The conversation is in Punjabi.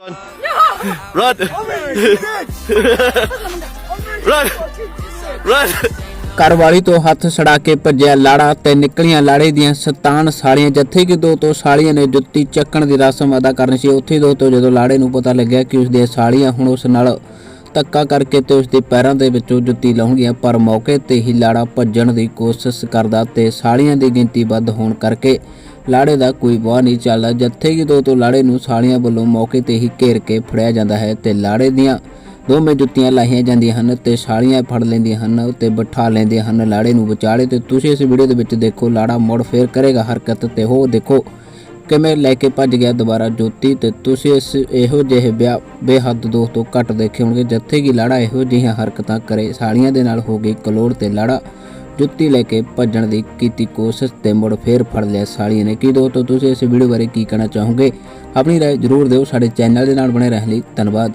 Run! Run! Run! ਘਰਵਾਲੀ ਤੋਂ ਹੱਥ ਛੜਾ ਕੇ ਭੱਜਿਆ ਲਾੜਾ ਤੇ ਨਿਕਲੀਆਂ ਲਾੜੇ ਦੀਆਂ ਸਤਾਨ ਸਾਲੀਆਂ ਜੱਥੇ ਕਿ ਦੋ ਤੋਂ ਸਾਲੀਆਂ ਨੇ ਜੁੱਤੀ ਚੱਕਣ ਦੀ ਰਸਮ ਅਦਾ ਕਰਨੀ ਸੀ ਉੱਥੇ ਦੋ ਤੋਂ ਜਦੋਂ ਲਾੜੇ ਨੂੰ ਪਤਾ ਲੱਗਿਆ ਕਿ ਉਸ ਦੀਆਂ ਸਾਲੀਆਂ ਹੁਣ ਉਸ ਨਾਲ ਧੱਕਾ ਕਰਕੇ ਤੇ ਉਸ ਦੇ ਪੈਰਾਂ ਦੇ ਵਿੱਚੋਂ ਜੁੱਤੀ ਲਾਉਣਗੀਆਂ ਪਰ ਮੌਕੇ ਤੇ ਹੀ ਲਾੜਾ ਭੱਜਣ ਦੀ ਕੋਸ਼ਿਸ਼ ਕਰਦਾ ਤੇ ਸਾਲੀਆਂ ਦੀ ਗਿਣਤੀ ਵੱਧ ਹੋਣ ਕਰਕੇ ਲਾੜੇ ਦਾ ਕੋਈ ਵਾਹ ਨਹੀਂ ਚੱਲਦਾ, ਜੱਥੇ ਦੋ ਤੋਂ ਲਾੜੇ ਨੂੰ ਸਾਲੀਆਂ ਵੱਲੋਂ ਮੌਕੇ ਤੇ ਹੀ ਘੇਰ ਕੇ ਫੜਿਆ ਜਾਂਦਾ ਹੈ ਤੇ ਲਾੜੇ ਦੀਆਂ ਦੋਵੇਂ ਜੁੱਤੀਆਂ ਲਾਹੀਆਂ ਜਾਂਦੀਆਂ ਹਨ ਤੇ ਸਾਲੀਆਂ ਫੜ ਲੈਂਦੀਆਂ ਹਨ ਤੇ ਬਿਠਾ ਲੈਂਦੀਆਂ ਹਨ ਲਾੜੇ ਨੂੰ ਵਿਚਾਲੇ ਤੇ ਤੁਸੀਂ ਇਸ ਵੀਡੀਓ ਦੇ ਵਿੱਚ ਦੇਖੋ, ਲਾੜਾ ਮੁੜ ਫੇਰ ਕਰੇਗਾ ਹਰਕਤ ਤੇ ਹੋ ਦੇਖੋ ਕਿਵੇਂ ਲੈ ਕੇ ਭੱਜ ਗਿਆ ਦੁਬਾਰਾ ਜੋਤੀ ਤੇ ਤੁਸੀਂ ਇਸ ਇਹੋ ਜਿਹੇ ਵਿਆਹ ਬੇਹੱਦ ਦੋਸਤੋ ਘੱਟ ਦੇਖੇ ਹੋਣਗੇ, ਜਿੱਥੇ ਕਿ ਲਾੜਾ ਇਹੋ ਜਿਹੀਆਂ ਹਰਕਤਾਂ ਕਰੇ, ਸਾਲੀਆਂ ਦੇ ਨਾਲ ਹੋ ਗਈ ਕਲੋੜ ਤੇ ਲਾੜਾ ਜੁੱਤੀ ਲੈ ਕੇ ਭੱਜਣ ਦੀ ਕੀਤੀ ਕੋਸ਼ਿਸ਼ ਤੇ ਮੁੜ ਫੇਰ ਫੜ ਲਿਆ ਸਾਲੀਆਂ ਨੇ। ਕੀ ਦੋਸਤੋ, ਤੁਸੀਂ ਇਸ ਵੀਡੀਓ ਬਾਰੇ ਕੀ ਕਹਿਣਾ ਚਾਹੋਗੇ? ਆਪਣੀ ਰਾਏ ਜ਼ਰੂਰ ਦਿਓ, ਸਾਡੇ ਚੈਨਲ ਦੇ ਨਾਲ ਬਣੇ ਰਹਿਣ ਲਈ ਧੰਨਵਾਦ।